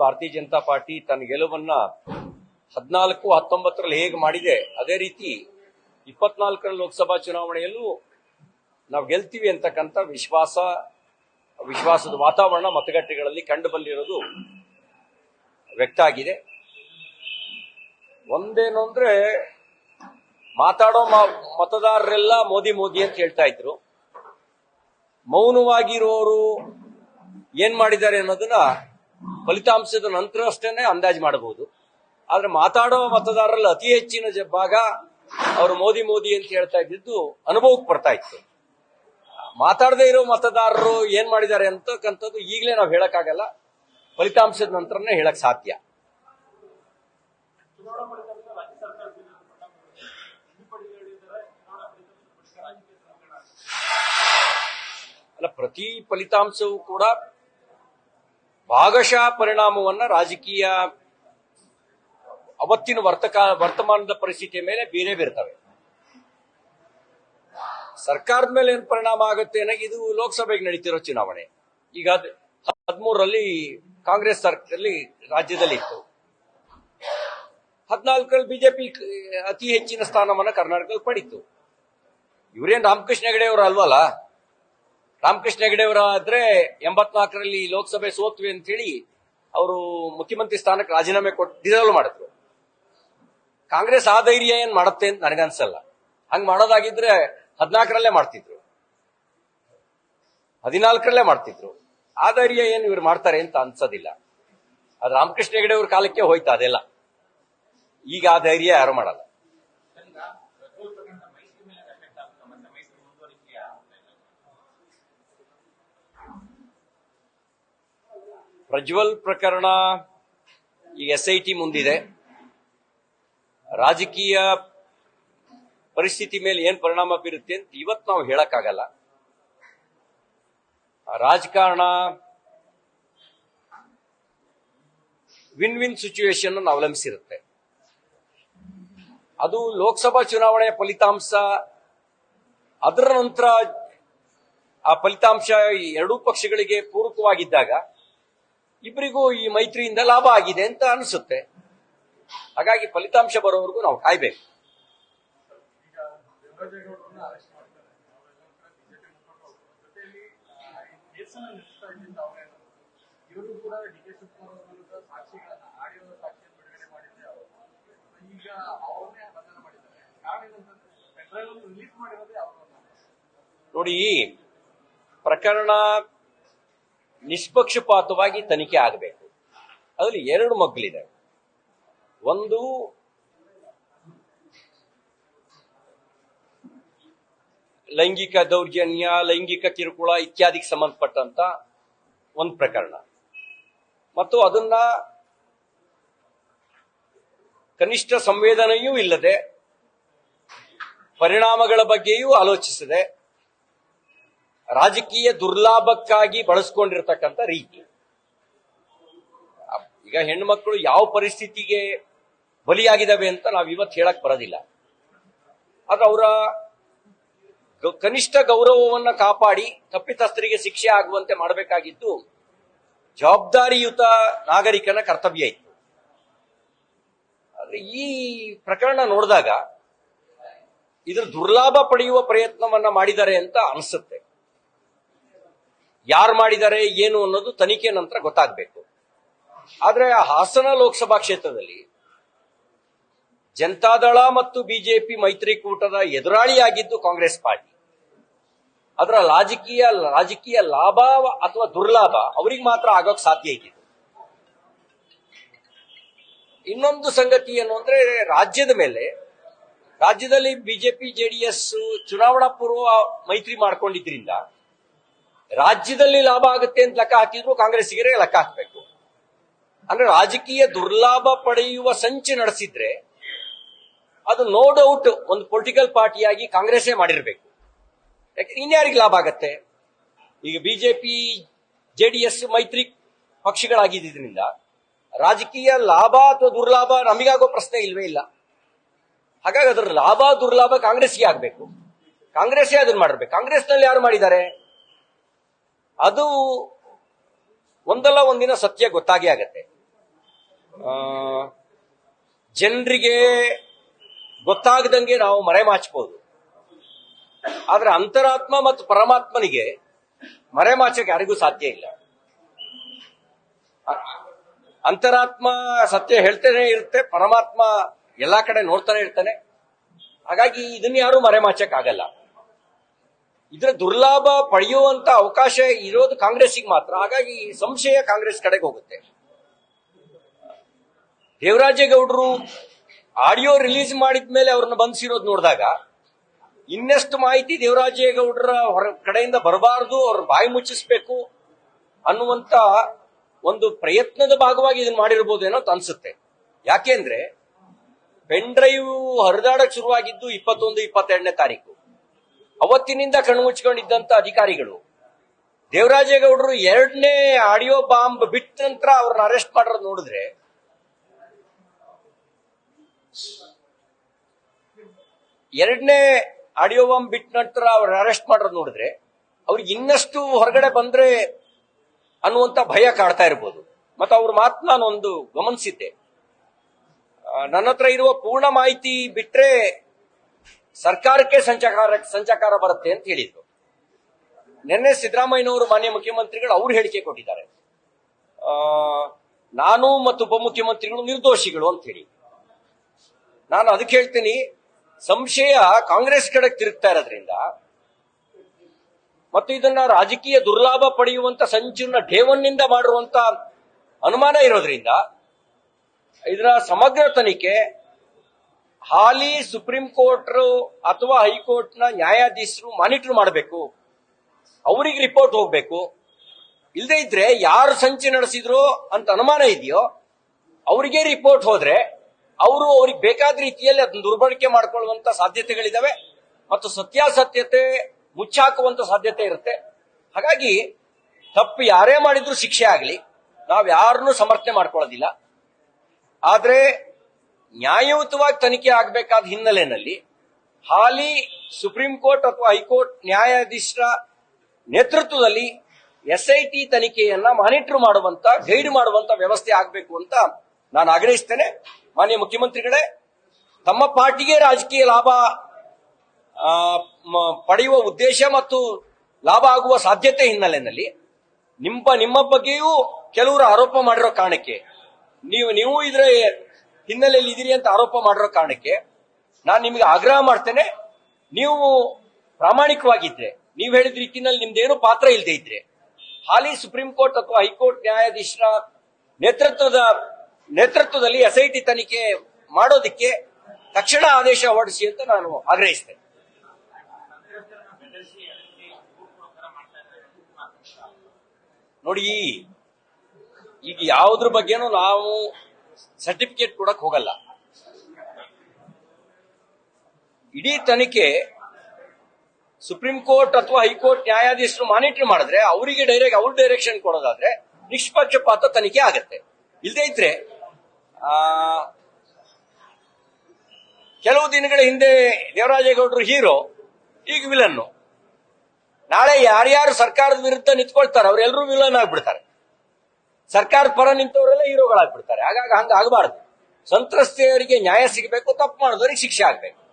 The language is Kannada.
ಭಾರತೀಯ ಜನತಾ ಪಾರ್ಟಿ ತನ್ನ ಗೆಲುವನ್ನ ಹದಿನಾಲ್ಕು, ಹತ್ತೊಂಬತ್ತರಲ್ಲಿ ಹೇಗೆ ಮಾಡಿದೆ, ಅದೇ ರೀತಿ ಇಪ್ಪತ್ನಾಲ್ಕರ ಲೋಕಸಭಾ ಚುನಾವಣೆಯಲ್ಲೂ ನಾವು ಗೆಲ್ತೀವಿ ಅಂತಕ್ಕಂಥ ವಿಶ್ವಾಸ, ವಿಶ್ವಾಸದ ವಾತಾವರಣ ಮತಗಟ್ಟೆಗಳಲ್ಲಿ ಕಂಡು ಬಂದಿರೋದು ವ್ಯಕ್ತ ಆಗಿದೆ. ಒಂದೇನು ಅಂದ್ರೆ, ಮಾತಾಡೋ ಮತದಾರರೆಲ್ಲ ಮೋದಿ ಮೋದಿ ಅಂತ ಹೇಳ್ತಾ ಇದ್ರು. ಮೌನವಾಗಿರೋರು ಏನ್ ಮಾಡಿದ್ದಾರೆ ಅನ್ನೋದನ್ನ ಫಲಿತಾಂಶದ ನಂತರ ಅಷ್ಟೇನೆ ಅಂದಾಜು ಮಾಡಬಹುದು. ಆದ್ರೆ ಮಾತಾಡೋ ಮತದಾರರಲ್ಲಿ ಅತಿ ಹೆಚ್ಚಿನ ಭಾಗ ಅವರು ಮೋದಿ ಮೋದಿ ಅಂತ ಹೇಳ್ತಾ ಇದ್ದಿದ್ದು ಅನುಭವಕ್ಕೆ ಬರ್ತಾ ಇತ್ತು. ಮಾತಾಡದೇ ಇರೋ ಮತದಾರರು ಏನ್ ಮಾಡಿದ್ದಾರೆ ಅಂತಕ್ಕಂಥದ್ದು ಈಗಲೇ ನಾವು ಹೇಳಕ್ಕಾಗಲ್ಲ. ಫಲಿತಾಂಶದ ನಂತರನೇ ಹೇಳಕ್ ಸಾಧ್ಯ. ಅಲ್ಲ, ಪ್ರತಿ ಫಲಿತಾಂಶವೂ ಕೂಡ ಭಾಗಶಃ ಪರಿಣಾಮವನ್ನ ರಾಜಕೀಯ ಅವತ್ತಿನ ವರ್ತಕ, ವರ್ತಮಾನದ ಪರಿಸ್ಥಿತಿಯ ಮೇಲೆ ಬೇರೆ ಬೀರ್ತವೆ. ಸರ್ಕಾರದ ಮೇಲೆ ಏನ್ ಪರಿಣಾಮ ಆಗುತ್ತೆ ಅನ್ನೋ ಇದು ಲೋಕಸಭೆಗೆ ನಡೀತಿರೋ ಚುನಾವಣೆ. ಈಗ ಹದಿಮೂರರಲ್ಲಿ ಕಾಂಗ್ರೆಸ್ ಸರ್ಕಾರದಲ್ಲಿ ರಾಜ್ಯದಲ್ಲಿ ಇತ್ತು ಹದಿನಾಲ್ಕರಲ್ಲಿ ಬಿಜೆಪಿ ಅತಿ ಹೆಚ್ಚಿನ ಸ್ಥಾನವನ್ನ ಕರ್ನಾಟಕದಲ್ಲಿ ಪಡಿತು. ಇವರೇನ್ ರಾಮಕೃಷ್ಣ ಹೆಗಡೆ ಅವರು ಅಲ್ವಲ್ಲ? ರಾಮಕೃಷ್ಣ ಹೆಗಡೆಯವರ ಆದ್ರೆ ಎಂಬತ್ನಾಲ್ಕರಲ್ಲಿ ಲೋಕಸಭೆ ಸೋತ್ವಿ ಅಂತ ಹೇಳಿ ಅವರು ಮುಖ್ಯಮಂತ್ರಿ ಸ್ಥಾನಕ್ಕೆ ರಾಜೀನಾಮೆ ಕೊಟ್ಟು ಡಿಸಲ್ವ್ ಮಾಡಿದ್ರು. ಕಾಂಗ್ರೆಸ್ ಆ ಧೈರ್ಯ ಏನ್ ಮಾಡುತ್ತೆ ಅಂತ ನನಗನ್ಸಲ್ಲ. ಹಂಗ್ ಮಾಡೋದಾಗಿದ್ರೆ ಹದಿನಾಲ್ಕರಲ್ಲೇ ಮಾಡ್ತಿದ್ರು. ಹದಿನಾಲ್ಕರಲ್ಲೇ ಮಾಡ್ತಿದ್ರು. ಆ ಧೈರ್ಯ ಏನ್ ಇವ್ರು ಮಾಡ್ತಾರೆ ಅಂತ ಅನ್ಸೋದಿಲ್ಲ. ಅದು ರಾಮಕೃಷ್ಣ ಹೆಗಡೆ ಅವ್ರ ಕಾಲಕ್ಕೆ ಹೋಯ್ತಾ ಅದೆಲ್ಲ. ಈಗ ಆ ಧೈರ್ಯ ಯಾರು ಮಾಡಲ್ಲ. ಪ್ರಜ್ವಲ್ ಪ್ರಕರಣ ಈ ಎಸ್ ಐ ಟಿ ಮುಂದಿದೆ. ರಾಜಕೀಯ ಪರಿಸ್ಥಿತಿ ಮೇಲೆ ಏನ್ ಪರಿಣಾಮ ಬೀರುತ್ತೆ ಅಂತ ಇವತ್ತು ನಾವು ಹೇಳಕ್ಕಾಗಲ್ಲ. ರಾಜಕಾರಣ ವಿನ್ ವಿನ್ ಸಿಚುವೇಶನ್ ಅನ್ನು ಅವಲಂಬಿಸಿರುತ್ತೆ. ಅದು ಲೋಕಸಭಾ ಚುನಾವಣೆಯ ಫಲಿತಾಂಶ, ಅದರ ನಂತರ ಆ ಫಲಿತಾಂಶ ಎರಡೂ ಪಕ್ಷಗಳಿಗೆ ಪೂರಕವಾಗಿದ್ದಾಗ ಇಬ್ಬರಿಗೂ ಈ ಮೈತ್ರಿಯಿಂದ ಲಾಭ ಆಗಿದೆ ಅಂತ ಅನಿಸುತ್ತೆ. ಹಾಗಾಗಿ ಫಲಿತಾಂಶ ಬರೋವರೆಗೂ ನಾವು ಕಾಯ್ಬೇಕು. ನೋಡಿ ಪ್ರಕರಣ ನಿಷ್ಪಕ್ಷಪಾತವಾಗಿ ತನಿಖೆ ಆಗಬೇಕು. ಅದರಲ್ಲಿ ಎರಡು ಮಗ್ಗಲಿದೆ ಒಂದು ಲೈಂಗಿಕ ದೌರ್ಜನ್ಯ, ಲೈಂಗಿಕ ಕಿರುಕುಳ ಇತ್ಯಾದಿಗೆ ಸಂಬಂಧಪಟ್ಟಂತ ಒಂದು ಪ್ರಕರಣ. ಮತ್ತು ಅದನ್ನ ಕನಿಷ್ಠ ಸಂವೇದನೆಯೂ ಇಲ್ಲದೆ ಪರಿಣಾಮಗಳ ಬಗ್ಗೆಯೂ ಆಲೋಚಿಸದೆ ರಾಜಕೀಯ ದುರ್ಲಾಭಕ್ಕಾಗಿ ಬಳಸ್ಕೊಂಡಿರ್ತಕ್ಕಂಥ ರೀತಿ. ಈಗ ಹೆಣ್ಮಕ್ಳು ಯಾವ ಪರಿಸ್ಥಿತಿಗೆ ಬಲಿಯಾಗಿದ್ದಾವೆ ಅಂತ ನಾವು ಇವತ್ತು ಹೇಳಕ್ ಬರೋದಿಲ್ಲ. ಆದ್ರೆ ಅವರ ಕನಿಷ್ಠ ಗೌರವವನ್ನ ಕಾಪಾಡಿ ತಪ್ಪಿತಸ್ಥರಿಗೆ ಶಿಕ್ಷೆ ಆಗುವಂತೆ ಮಾಡಬೇಕಾಗಿದ್ದು ಜವಾಬ್ದಾರಿಯುತ ನಾಗರಿಕನ ಕರ್ತವ್ಯ ಇತ್ತು. ಆದ್ರೆ ಈ ಪ್ರಕರಣ ನೋಡಿದಾಗ ಇದ್ರ ದುರ್ಲಾಭ ಪಡೆಯುವ ಪ್ರಯತ್ನವನ್ನ ಮಾಡಿದ್ದಾರೆ ಅಂತ ಅನಿಸುತ್ತೆ. ಯಾರು ಮಾಡಿದ್ದಾರೆ, ಏನು ಅನ್ನೋದು ತನಿಖೆ ನಂತರ ಗೊತ್ತಾಗಬೇಕು. ಆದ್ರೆ ಹಾಸನ ಲೋಕಸಭಾ ಕ್ಷೇತ್ರದಲ್ಲಿ ಜನತಾದಳ ಮತ್ತು ಬಿಜೆಪಿ ಮೈತ್ರಿಕೂಟದ ಎದುರಾಳಿಯಾಗಿದ್ದು ಕಾಂಗ್ರೆಸ್ ಪಾರ್ಟಿ. ಅದರ ರಾಜಕೀಯ ರಾಜಕೀಯ ಲಾಭ ಅಥವಾ ದುರ್ಲಾಭ ಅವರಿಗೆ ಮಾತ್ರ ಆಗೋಕ್ ಸಾಧ್ಯ ಇದ್ದಿತ್ತು ಇನ್ನೊಂದು ಸಂಗತಿ ಏನು ಅಂದ್ರೆ ರಾಜ್ಯದ ಮೇಲೆ, ರಾಜ್ಯದಲ್ಲಿ ಬಿಜೆಪಿ, ಜೆಡಿಎಸ್ ಚುನಾವಣಾ ಪೂರ್ವ ಮೈತ್ರಿ ಮಾಡ್ಕೊಂಡಿದ್ರಿಂದ ರಾಜ್ಯದಲ್ಲಿ ಲಾಭ ಆಗುತ್ತೆ ಅಂತ ಲೆಕ್ಕ ಹಾಕಿದ್ರು ಕಾಂಗ್ರೆಸ್ಸಿಗರೇ ಲೆಕ್ಕ ಹಾಕಬೇಕು. ಅಂದ್ರೆ ರಾಜಕೀಯ ದುರ್ಲಾಭ ಪಡೆಯುವ ಸಂಚು ನಡೆಸಿದ್ರೆ ಅದು ನೋ ಡೌಟ್ ಒಂದು ಪೊಲಿಟಿಕಲ್ ಪಾರ್ಟಿಯಾಗಿ ಕಾಂಗ್ರೆಸ್ಸೇ ಮಾಡಿರ್ಬೇಕು. ಯಾಕಂದ್ರೆ ಇನ್ಯಾರಿಗೆ ಲಾಭ ಆಗತ್ತೆ? ಈಗ ಬಿಜೆಪಿ, ಜೆಡಿಎಸ್ ಮೈತ್ರಿ ಪಕ್ಷಗಳಾಗಿದ್ದರಿಂದ ರಾಜಕೀಯ ಲಾಭ ಅಥವಾ ದುರ್ಲಾಭ ನಮಗಾಗೋ ಪ್ರಶ್ನೆ ಇಲ್ವೇ ಇಲ್ಲ. ಹಾಗಾಗಿ ಅದರ ಲಾಭ ದುರ್ಲಾಭ ಕಾಂಗ್ರೆಸ್ಗೆ ಆಗ್ಬೇಕು. ಕಾಂಗ್ರೆಸ್ಸೇ ಅದನ್ನ ಮಾಡಿರ್ಬೇಕು ಕಾಂಗ್ರೆಸ್ನಲ್ಲಿ ಯಾರು ಮಾಡಿದ್ದಾರೆ? ಅದು ಒಂದಲ್ಲ ಒಂದಿನ ಸತ್ಯ ಗೊತ್ತಾಗೇ ಆಗತ್ತೆ. ಜನರಿಗೆ ಗೊತ್ತಾಗದಂಗೆ ನಾವು ಮರೆಮಾಚಬಹುದು ಆದ್ರೆ ಅಂತರಾತ್ಮ ಮತ್ತು ಪರಮಾತ್ಮನಿಗೆ ಮರೆಮಾಚಕ್ಕೆ ಯಾರಿಗೂ ಸಾಧ್ಯ ಇಲ್ಲ. ಅಂತರಾತ್ಮ ಸತ್ಯ ಹೇಳ್ತಾನೆ ಇರುತ್ತೆ, ಪರಮಾತ್ಮ ಎಲ್ಲಾ ಕಡೆ ನೋಡ್ತಾನೆ ಇರ್ತಾನೆ. ಹಾಗಾಗಿ ಇದನ್ನ ಯಾರು ಮರೆಮಾಚಕ್ ಆಗಲ್ಲ. ಇದರ ದುರ್ಲಾಭ ಪಡೆಯುವಂತ ಅವಕಾಶ ಇರೋದು ಕಾಂಗ್ರೆಸ್ಸಿಗೆ ಮಾತ್ರ. ಹಾಗಾಗಿ ಈ ಸಂಶಯ ಕಾಂಗ್ರೆಸ್ ಕಡೆಗೆ ಹೋಗುತ್ತೆ. ದೇವರಾಜೇಗೌಡರು ಆಡಿಯೋ ರಿಲೀಸ್ ಮಾಡಿದ ಮೇಲೆ ಅವ್ರನ್ನ ಬಂಧಿಸಿರೋದು ನೋಡಿದಾಗ ಇನ್ನೆಷ್ಟು ಮಾಹಿತಿ ದೇವರಾಜೇಗೌಡರ ಹೊರ ಕಡೆಯಿಂದ ಬರಬಾರದು, ಅವ್ರ ಬಾಯಿ ಮುಚ್ಚಿಸ್ಬೇಕು ಅನ್ನುವಂತ ಒಂದು ಪ್ರಯತ್ನದ ಭಾಗವಾಗಿ ಇದನ್ನ ಮಾಡಿರ್ಬೋದೇನೋ ಅಂತ ಅನ್ಸುತ್ತೆ. ಯಾಕೆಂದ್ರೆ ಪೆನ್ ಡ್ರೈವ್ ಹರಿದಾಡಕ್ ಶುರುವಾಗಿದ್ದು ಇಪ್ಪತ್ತೊಂದು, ಇಪ್ಪತ್ತೆರಡನೇ ತಾರೀಕು. ಅವತ್ತಿನಿಂದ ಕಣ್ಮುಚ್ಕೊಂಡಿದ್ದಂತ ಅಧಿಕಾರಿಗಳು. ದೇವರಾಜೇಗೌಡರು ಎರಡನೇ ಆಡಿಯೋ ಬಾಂಬ್ ಬಿಟ್ಟ ನಂತರ ಅವ್ರನ್ನ ಅರೆಸ್ಟ್ ಮಾಡೋದು ನೋಡಿದ್ರೆ ಎರಡನೇ ಆಡಿಯೋ ಬಾಂಬ್ ಬಿಟ್ಟ ನಂತರ ಅವ್ರನ್ನ ಅರೆಸ್ಟ್ ಮಾಡೋದು ನೋಡಿದ್ರೆ ಅವ್ರಿಗೆ ಇನ್ನಷ್ಟು ಹೊರಗಡೆ ಬಂದ್ರೆ ಅನ್ನುವಂತ ಭಯ ಕಾಡ್ತಾ ಇರ್ಬೋದು. ಮತ್ತೆ ಅವ್ರ ಮಾತು ನಾನು ಒಂದು ಗಮನಿಸಿದ್ದೆ ನನ್ನ ಹತ್ರ ಇರುವ ಪೂರ್ಣ ಮಾಹಿತಿ ಬಿಟ್ರೆ ಸರ್ಕಾರಕ್ಕೆ ಸಂಚಕಾರ ಸಂಚಕಾರ ಬರುತ್ತೆ ಅಂತ ಹೇಳಿದ್ರು. ನಿನ್ನೆ ಸಿದ್ದರಾಮಯ್ಯನವರು ಮಾನ್ಯ ಮುಖ್ಯಮಂತ್ರಿಗಳು ಅವ್ರು ಹೇಳಿಕೆ ಕೊಟ್ಟಿದ್ದಾರೆ. ನಾನು ಮತ್ತು ಉಪಮುಖ್ಯಮಂತ್ರಿಗಳು ನಿರ್ದೋಷಿಗಳು ಅಂತ ಹೇಳಿ. ನಾನು ಅದಕ್ಕೆ ಹೇಳ್ತೀನಿ, ಸಂಶಯ ಕಾಂಗ್ರೆಸ್ ಕಡೆ ತಿರುಗ್ತಾ ಇರೋದ್ರಿಂದ ಮತ್ತು ಇದನ್ನ ರಾಜಕೀಯ ದುರ್ಲಾಭ ಪಡೆಯುವಂತ ಸಂಚುನ ಠೇವನ್ನಿಂದ ಮಾಡಿರುವಂತ ಅನುಮಾನ ಇರೋದ್ರಿಂದ, ಇದರ ಸಮಗ್ರ ತನಿಖೆ ಹಾಲಿ ಸುಪ್ರೀಂ ಕೋರ್ಟ್ ಅಥವಾ ಹೈಕೋರ್ಟ್ನ ನ್ಯಾಯಾಧೀಶರು ಮಾನಿಟರ್ ಮಾಡಬೇಕು. ಅವರಿಗೆ ರಿಪೋರ್ಟ್ ಹೋಗ್ಬೇಕು. ಇಲ್ಲದೆ ಇದ್ರೆ ಯಾರು ಸಂಚು ನಡೆಸಿದ್ರು ಅಂತ ಅನುಮಾನ ಇದೆಯೋ, ಅವರಿಗೆ ರಿಪೋರ್ಟ್ ಹೋದ್ರೆ ಅವರು ಅವ್ರಿಗೆ ಬೇಕಾದ ರೀತಿಯಲ್ಲಿ ಅದನ್ನ ದುರ್ಬಳಕೆ ಮಾಡ್ಕೊಳ್ಳುವಂತ ಸಾಧ್ಯತೆಗಳಿದಾವೆ ಮತ್ತು ಸತ್ಯಾಸತ್ಯತೆ ಮುಚ್ಚಾಕುವಂತ ಸಾಧ್ಯತೆ ಇರುತ್ತೆ. ಹಾಗಾಗಿ ತಪ್ಪು ಯಾರೇ ಮಾಡಿದ್ರು ಶಿಕ್ಷೆ ಆಗಲಿ ನಾವು ಯಾರನ್ನೂ ಸಮರ್ಥನೆ ಮಾಡ್ಕೊಳ್ಳೋದಿಲ್ಲ. ಆದ್ರೆ ನ್ಯಾಯಯುತವಾಗಿ ತನಿಖೆ ಆಗಬೇಕಾದ ಹಿನ್ನೆಲೆಯಲ್ಲಿ ಹಾಲಿ ಸುಪ್ರೀಂ ಕೋರ್ಟ್ ಅಥವಾ ಹೈಕೋರ್ಟ್ ನ್ಯಾಯಾಧೀಶರ ನೇತೃತ್ವದಲ್ಲಿ ಎಸ್ ಐ ಟಿ ತನಿಖೆಯನ್ನ ಮಾನಿಟರ್ ಮಾಡುವಂತ, ಗೈಡ್ ಮಾಡುವಂತ ವ್ಯವಸ್ಥೆ ಆಗಬೇಕು ಅಂತ ನಾನು ಆಗ್ರಹಿಸ್ತೇನೆ. ಮಾನ್ಯ ಮುಖ್ಯಮಂತ್ರಿಗಳೇ, ತಮ್ಮ ಪಾರ್ಟಿಗೆ ರಾಜಕೀಯ ಲಾಭ ಪಡೆಯುವ ಉದ್ದೇಶ ಮತ್ತು ಲಾಭ ಆಗುವ ಸಾಧ್ಯತೆ ಹಿನ್ನೆಲೆಯಲ್ಲಿ ನಿಮ್ಮ ನಿಮ್ಮ ಬಗ್ಗೆಯೂ ಕೆಲವರು ಆರೋಪ ಮಾಡಿರೋ ಕಾರಣಕ್ಕೆ ನೀವು ನೀವು ಇದರ ಹಿನ್ನೆಲೆಯಲ್ಲಿ ಇದ್ದೀರಿ ಅಂತ ಆರೋಪ ಮಾಡಿರೋ ಕಾರಣಕ್ಕೆ ನಾನು ನಿಮಗೆ ಆಗ್ರಹ ಮಾಡ್ತೇನೆ. ನೀವು ಪ್ರಾಮಾಣಿಕವಾಗಿದ್ರೆ, ನೀವು ಹೇಳಿದ ರೀತಿಯಲ್ಲಿ ನಿಮ್ದೇನು ಪಾತ್ರ ಇಲ್ಲದೆ ಇದ್ರೆ, ಹಾಲಿ ಸುಪ್ರೀಂ ಕೋರ್ಟ್ ಅಥವಾ ಹೈಕೋರ್ಟ್ ನ್ಯಾಯಾಧೀಶರ ನೇತೃತ್ವದ, ನೇತೃತ್ವದಲ್ಲಿ ಎಸ್ ಐ ಟಿ ತನಿಖೆ ಮಾಡೋದಕ್ಕೆ ತಕ್ಷಣ ಆದೇಶ ಹೊರಡಿಸಿ ಅಂತ ನಾನು ಆಗ್ರಹಿಸ್ತೇನೆ. ನೋಡಿ, ಈಗ ಯಾವುದ್ರ ಬಗ್ಗೆನೂ ನಾವು ಸರ್ಟಿಫಿಕೇಟ್ ಕೊಡಕ್ ಹೋಗಲ್ಲ. ಇಡೀ ತನಿಖೆ ಸುಪ್ರೀಂ ಕೋರ್ಟ್ ಅಥವಾ ಹೈಕೋರ್ಟ್ ನ್ಯಾಯಾಧೀಶರು ಮಾನಿಟರ್ ಮಾಡಿದ್ರೆ ಅವರಿಗೆ ಡೈರೆಕ್ಟ್ ಅವ್ರ ಡೈರೆಕ್ಷನ್ ಕೊಡೋದಾದ್ರೆ ನಿಷ್ಪಕ್ಷಪಾತ ತನಿಖೆ ಆಗತ್ತೆ. ಇಲ್ಲದೇ ಇದ್ರೆ ಆ, ಕೆಲವು ದಿನಗಳ ಹಿಂದೆ ದೇವರಾಜೇಗೌಡರು ಹೀರೋ ಈಗ ವಿಲನ್ನು ನಾಳೆ ಯಾರ್ಯಾರು ಸರ್ಕಾರದ ವಿರುದ್ಧ ನಿಂತ್ಕೊಳ್ತಾರೆ ಅವರೆಲ್ಲರೂ ವಿಲನ್ ಆಗ್ಬಿಡ್ತಾರೆ. ಸರ್ಕಾರದ ಪರ ನಿಂತವರೆಲ್ಲ ಹೀರೋಗಳಾಗ್ಬಿಡ್ತಾರೆ. ಹಾಗಾಗಿ ಹಂಗ ಆಗಬಾರ್ದು. ಸಂತ್ರಸ್ತೆಯರಿಗೆ ನ್ಯಾಯ ಸಿಗಬೇಕು ತಪ್ಪು ಮಾಡಿದವರಿಗೆ ಶಿಕ್ಷೆ ಆಗ್ಬೇಕು.